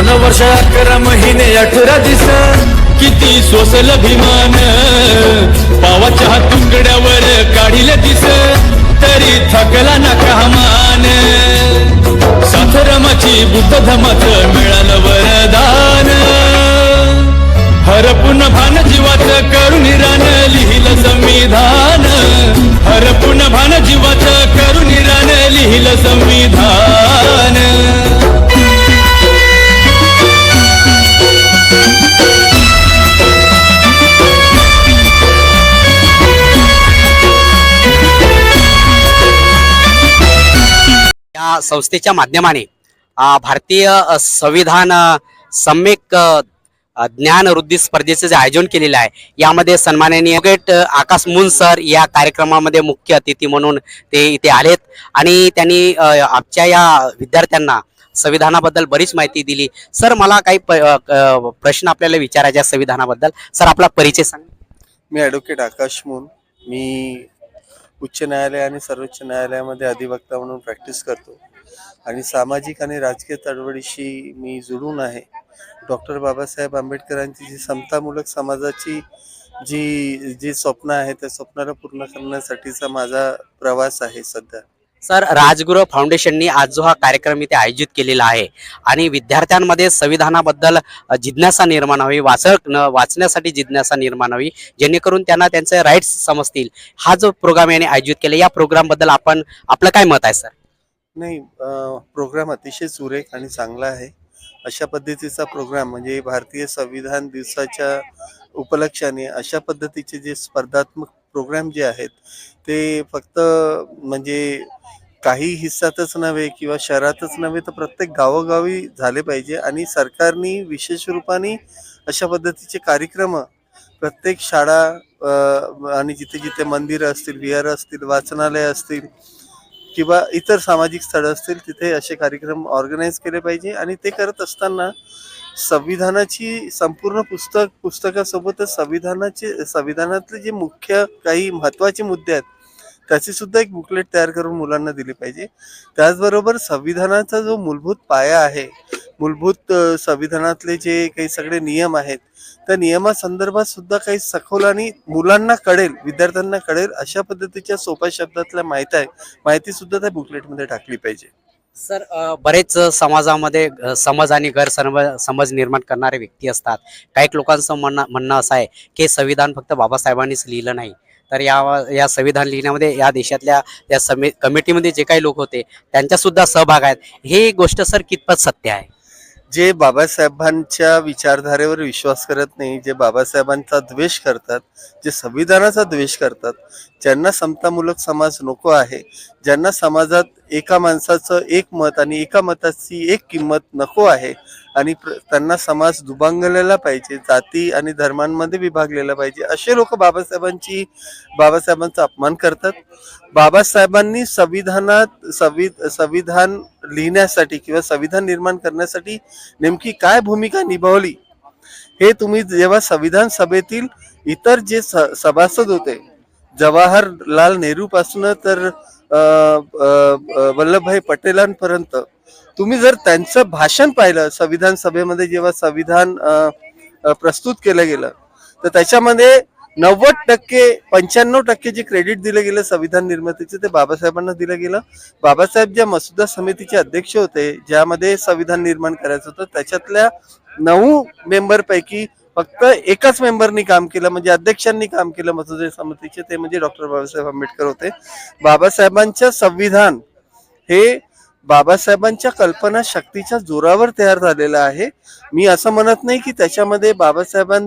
दोन वर्ष अकरा महिने अठरा दिस. किती सोसल अभिमान. पावाच्या तुकड्यावर काढिल दिस. तरी थकला ना कामान साथरमाची बुद्ध धमाचं मिळालं वरदान. हरपून भान जीवाचं करू संस्थेच्या माध्यमाने भारतीय संविधान सम्यक ज्ञान वृद्धी स्पर्धेचं जे आयोजन केलेलं आहे यामध्ये सन्माननीय गेट आकाश मुन सर या कार्यक्रमामध्ये मुख्य अतिथी म्हणून ते इथे आलेत. आणि त्यांनी आमच्या या विद्यार्थ्यांना संविधानाबद्दल बरीच माहिती दिली. सर मला काही प- प्रश्न आपल्याला विचारायचे संविधानाबद्दल. सर आपला परिचय सांग. मी ॲडव्होकेट आकाश मुन. मी उच्च न्यायालय आणि सर्वोच्च न्यायालयामध्ये अधिवक्ता म्हणून प्रॅक्टिस करतो. आणि सामाजिक आणि राजकीय चळवळीशी मी जुळून आहे. डॉक्टर बाबासाहेब आंबेडकरांची जी समतामूलक समाजाची जी जी स्वप्न आहे त्या स्वप्नाला पूर्ण करण्यासाठीचा माझा प्रवास आहे सध्या. सर राजगुरू फाउंडेशननी आज जो हा कार्यक्रम इथे आयोजित केलेला आहे आणि विद्यार्थ्यांमध्ये संविधानाबद्दल जिज्ञासा निर्माण व्हावी वाचक न वाचण्यासाठी जिज्ञासा निर्माण व्हावी जेणेकरून त्यांना त्यांचे राईट्स समजतील. हा जो प्रोग्राम याने आयोजित केला या प्रोग्रामबद्दल आपण आपलं काय मत आहे सर? नाही प्रोग्राम अतिशय सुरेख आणि चांगला आहे. अशा पद्धतीचा प्रोग्राम म्हणजे भारतीय संविधान दिवसाच्या उपलक्षाने अशा पद्धतीचे जे स्पर्धात्मक प्रोग्राम जे आहेत ते फक्त म्हणजे काही हिस्सातच नव्हे किंवा शहरातच नव्हे तर प्रत्येक गावोगावी झाले पाहिजे. आणि सरकारने विशेष रूपाने अशा पद्धतीचे कार्यक्रम प्रत्येक शाळा आणि जिथे जिथे मंदिरं असतील विहार असतील वाचनालय असतील किंवा इतर सामाजिक स्थळं असतील तिथे असे कार्यक्रम ऑर्गनाईज केले पाहिजे. आणि ते करत असताना संविधानाची संपूर्ण पुस्तक पुस्तकासोबतच संविधानाचे संविधानातले जे मुख्य काही महत्त्वाचे मुद्दे आहेत त्याची सुद्धा एक बुकलेट तयार करून मुलांना दिली पाहिजे. त्याचबरोबर संविधानाचा जो मूलभूत पाया आहे मूलभूत संविधानातले जे काही सगळे नियम आहेत त्या नियमासंदर्भात सुद्धा काही सखोल आणि मुलांना कळेल विद्यार्थ्यांना कळेल अशा पद्धतीच्या सोप्या शब्दातल्या माहिती आहे माहिती सुद्धा त्या बुकलेटमध्ये टाकली पाहिजे. सर बरेच समाजामध्ये समाज समज आणि गैरसमज समज निर्माण करणारे व्यक्ती असतात. काही लोकांचं म्हणणं म्हणणं असं आहे की संविधान फक्त बाबासाहेबांनीच लिहिलं नाही. तर या या संविधान लिहिण्यामध्ये या देशातल्या या समि कमिटीमध्ये जे काही लोक होते त्यांच्यासुद्धा सहभाग आहेत. ही गोष्ट सर कितपत सत्य आहे? जे बाबासाहेबांच्या विचारधारेवर विश्वास करत नाही जे बाबासाहेबांचा द्वेष करतात जे संविधानाचा द्वेष करतात ज्यांना समतामूलक समाज नको आहे ज्यांना समाजात एका माणसाचं एक मत आणि एका मताची एक किंमत नको आहे. आणि प्र- त्यांना समाज दुभांगलेला पाहिजे जाती आणि धर्मांमध्ये विभागलेला पाहिजे असे लोक बाबासाहेबांची बाबासाहेबांचा अपमान करतात. बाबासाहेबांनी संविधानात संवि संविधान लिहिण्यासाठी किंवा संविधान निर्माण करण्यासाठी नेमकी काय भूमिका निभावली? हे तुम्ही जेव्हा संविधान सभेतील इतर जे स- सभासद होते जवाहरलाल नेहरू पासून तर वल्लभभाई पटेलांपर्यंत तुम्ही जर त्यांचं भाषण पाहिलं संविधान सभेमध्ये जेव्हा संविधान प्रस्तुत केलं गेलं तर त्याच्यामध्ये नव्वद टक्के पंच्याण्णव टक्के जे क्रेडिट दिलं गेलं संविधान निर्मितीचे ते बाबासाहेबांना दिलं गेलं. बाबासाहेब ज्या मसुदा समितीचे अध्यक्ष होते ज्यामध्ये संविधान निर्माण करायचं होतं त्याच्यातल्या नऊ मेंबरपैकी फक्त एकाच मेंबरनी काम केलं म्हणजे अध्यक्षांनी काम केलं मतदार समितीचे ते म्हणजे डॉक्टर बाबासाहेब आंबेडकर होते. बाबासाहेबांच्या संविधान हे बाबासाहेबांच्या कल्पना शक्तीच्या जोरावर तयार झालेलं आहे. मी असं म्हणत नाही की त्याच्यामध्ये बाबासाहेबां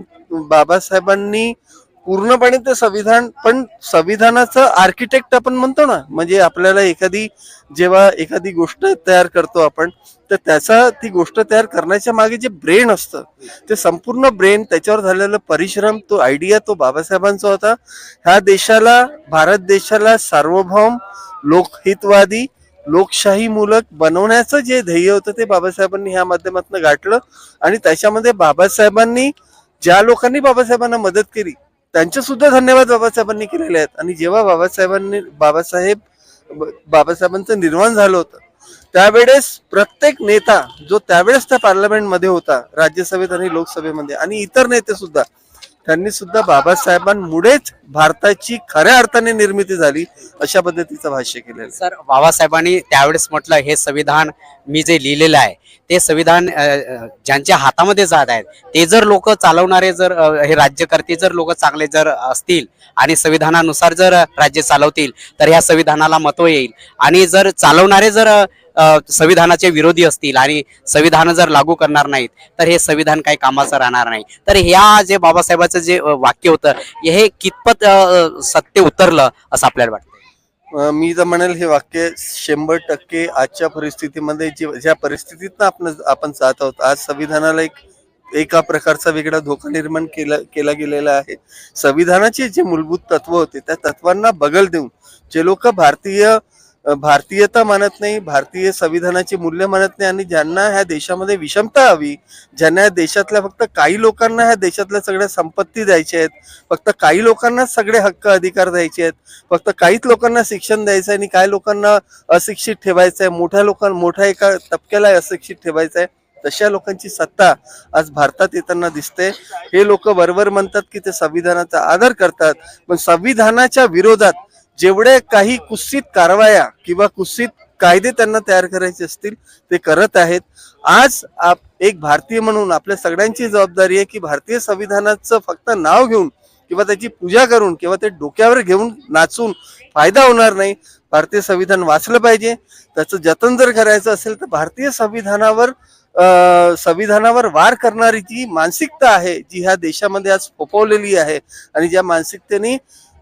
बाबासाहेबांनी पूर्णपणे ते संविधान पण संविधानाचं आर्किटेक्ट आपण म्हणतो ना म्हणजे आपल्याला एखादी जेव्हा एखादी गोष्ट तयार करतो आपण तर त्याचा ती गोष्ट तयार करण्याच्या मागे जे ब्रेन असतं ते संपूर्ण ब्रेन त्याच्यावर झालेला परिश्रम तो आयडिया तो बाबासाहेबांचा होता. ह्या देशाला भारत देशाला सार्वभौम लोकहितवादी लोकशाही मूलक बनवण्याचं जे ध्येय होतं ते बाबासाहेबांनी ह्या माध्यमातून गाठलं. आणि त्याच्यामध्ये बाबासाहेबांनी ज्या लोकांनी बाबासाहेबांना मदत केली त्यांचे सुद्धा धन्यवाद बाबासाहेबांनी केलेले आहेत. आणि जेव्हा बाबासाहेबांनी बाबासाहेब बाबासाहेबांचं निर्माण झालं होतं त्यावेळेस प्रत्येक नेता जो त्यावेळेस त्या पार्लमेंटमध्ये होता राज्यसभेत आणि लोकसभेमध्ये आणि इतर नेते सुद्धा त्यांनी सुद्धा बाबासाहेबांमुळेच भारताची खऱ्या अर्थाने निर्मिती झाली अशा पद्धतीचं भाष्य केलेलं सर बाबासाहेबांनी त्यावेळेस म्हटलं हे संविधान मी जे लिहिलेलं आहे ते संविधान ज्यांच्या हातामध्ये जात आहेत ते जर लोक चालवणारे जर हे राज्यकर्ते जर लोक चांगले जर असतील आणि संविधानानुसार जर राज्य चालवतील तर ह्या संविधानाला महत्त्व येईल. आणि जर चालवणारे जर संविधानाचे विरोधी असतील आणि संविधान जर लागू करणार नाहीत तर हे संविधान काही कामाचं राहणार नाही. तर ह्या जे बाबासाहेबाचं जे वाक्य होतं हे कितपत सत्य उतरलं असं आपल्याला वाटतं मी जर म्हणेल हे वाक्य शंभर टक्के आजच्या परिस्थितीमध्ये जी ज्या परिस्थितीत आपण आपण जात आहोत आज संविधानाला एक एका प्रकारचा वेगळा धोका निर्माण केला केला गेलेला आहे. संविधानाचे जे मूलभूत तत्व होते त्या तत्वांना बगल देऊन जे लोक भारतीय भारतीयता मानत नाही भारतीय संविधानाचे मूल्य मानत नाही आणि ज्यांना ह्या देशामध्ये विषमता हवी ज्यांना या देशातल्या फक्त काही लोकांना ह्या देशातल्या सगळ्या संपत्ती द्यायच्या आहेत फक्त काही लोकांनाच सगळे हक्क अधिकार द्यायचे आहेत फक्त काहीच लोकांना शिक्षण द्यायचं आहे आणि काही लोकांना अशिक्षित ठेवायचं आहे मोठ्या लोकां मोठ्या एका तबक्याला अशिक्षित ठेवायचं आहे तशा लोकांची सत्ता आज भारतात येताना दिसते. हे लोक बरोबर म्हणतात की ते संविधानाचा आदर करतात पण संविधानाच्या विरोधात जेवढे काही कुस्सित कारवाया किंवा कुस्सित कायदे त्यांना तयार करायचे असतील ते करत आहेत. आज आप एक भारतीय म्हणून आपल्या सगळ्यांची जबाबदारी आहे की भारतीय संविधानाचं फक्त नाव घेऊन किंवा त्याची पूजा करून किंवा ते डोक्यावर घेऊन नाचून फायदा होणार नाही. भारतीय संविधान वाचलं पाहिजे. त्याचं जतन जर करायचं असेल तर भारतीय संविधानावर संविधानावर वार करणारी जी मानसिकता आहे जी ह्या देशामध्ये आज फोपवलेली आहे आणि ज्या मानसिकतेने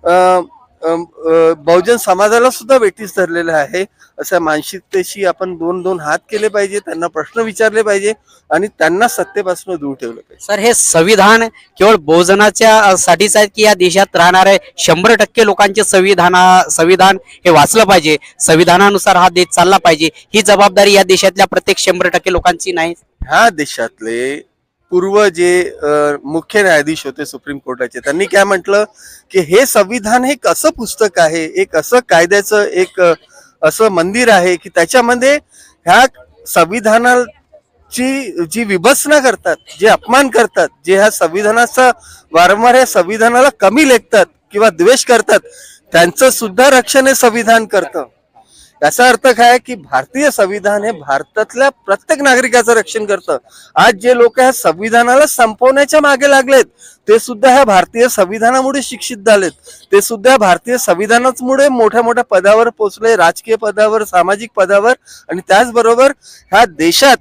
अं, बहुजन समाजाला सुद्धा वेठीस धरलेलं आहे. अशा मानसिकतेशी आपण दोन दोन हात केले पाहिजे त्यांना प्रश्न विचारले पाहिजे आणि त्यांना सत्तेपासून दूर ठेवलं पाहिजे. सर हे संविधान केवळ बहुजनाच्या साठीच आहे की या देशात राहणारे शंभर टक्के लोकांचे संविधाना संविधान हे वाचलं पाहिजे. संविधानानुसार हा देश चालला पाहिजे. ही जबाबदारी या देशातल्या प्रत्येक शंभर टक्के लोकांची नाही? ह्या देशातले पूर्व जे मुख्य न्यायाधीश होते सुप्रीम कोर्टाचे त्यांनी काय म्हटलं की हे संविधान हे कसं पुस्तक आहे? एक असं कायद्याचं एक असं मंदिर आहे की त्याच्यामध्ये ह्या संविधानाची जी विभसना करतात जे अपमान करतात जे ह्या संविधानाचा वारंवार या संविधानाला कमी लेखतात किंवा द्वेष करतात त्यांचं सुद्धा रक्षण हे संविधान करतं. याचा अर्थ काय की भारतीय संविधान हे भारतातल्या प्रत्येक नागरिकाचं रक्षण करतं. आज जे लोक ह्या संविधानाला संपवण्याच्या मागे लागलेत ते सुद्धा ह्या भारतीय संविधानामुळे शिक्षित झालेत. ते सुद्धा भारतीय संविधानामुळे मोठ्या मोठ्या पदावर पोचले राजकीय पदावर सामाजिक पदावर आणि त्याचबरोबर ह्या देशात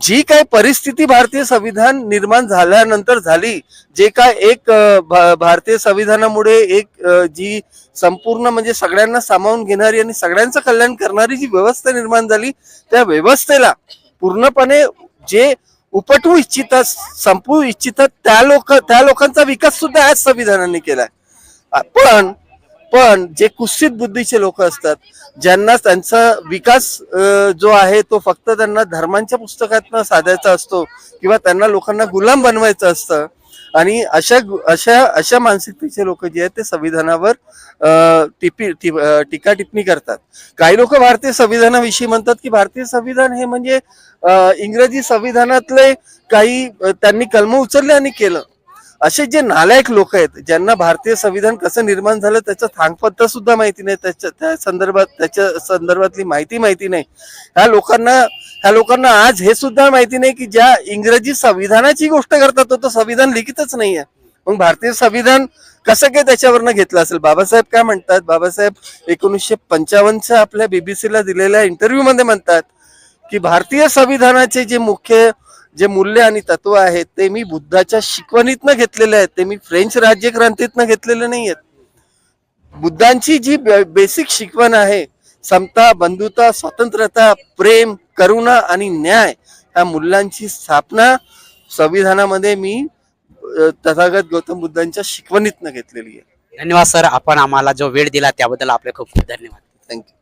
जी काय परिस्थिती भारतीय संविधान निर्माण झाल्यानंतर झाली जे काय एक भारतीय संविधानामुळे एक जी संपूर्ण म्हणजे सगळ्यांना सामावून घेणारी आणि सगळ्यांचं कल्याण करणारी जी व्यवस्था निर्माण झाली त्या व्यवस्थेला पूर्णपणे जे उपटवू इच्छितात संपवू इच्छितात त्या लोक त्या लोकांचा विकास सुद्धा आज संविधानाने केलाय. पण पण जे कुस्सित बुद्धीचे लोक असतात ज्यांना त्यांचा विकास जो आहे तो फक्त त्यांना धर्मांच्या पुस्तकातनं साधायचा असतो किंवा त्यांना लोकांना गुलाम बनवायचं असतं. आणि अशा अशा अशा मानसिकतेचे लोक जे आहेत ते संविधानावर टिपी टीका टिप्पणी करतात. काही लोक भारतीय संविधानाविषयी म्हणतात की भारतीय संविधान हे म्हणजे इंग्रजी संविधानातले काही त्यांनी कलम उचलले आणि केलं. असे जे नालायक लोक आहेत ज्यांना भारतीय संविधान कसं निर्माण झालं त्याचं थांगपत्ता सुद्धा माहिती नाही त्याच्या त्या संदर्भात त्याच्या संदर्भातली माहिती माहिती नाही. ह्या लोकांना ह्या लोकांना आज हे सुद्धा माहिती नाही की ज्या इंग्रजी संविधानाची गोष्ट करतात तो तो संविधान लिखितच आहे. मग भारतीय संविधान कसं काय त्याच्यावरनं घेतलं असेल? बाबासाहेब काय म्हणतात? बाबासाहेब एकोणीसशे पंचावन्नच्या आपल्या बीबीसीला दिलेल्या इंटरव्ह्यू मध्ये म्हणतात की भारतीय संविधानाचे जे मुख्य जे मूल्य आणि तत्व आहेत ते मी बुद्धाच्या शिकवणीतनं घेतलेले आहेत ते मी फ्रेंच राज्यक्रांतीतनं घेतलेले नाही आहेत बुद्धांची जी बेसिक शिकवण आहे समता बंधुता स्वतंत्रता प्रेम करुणा आणि न्याय ह्या मूल्यांची स्थापना संविधानामध्ये मी तथागत गौतम बुद्धांच्या शिकवणीतनं घेतलेली आहे. धन्यवाद सर. आपण आम्हाला जो वेळ दिला त्याबद्दल आपले खूप खूप धन्यवाद. थँक्यू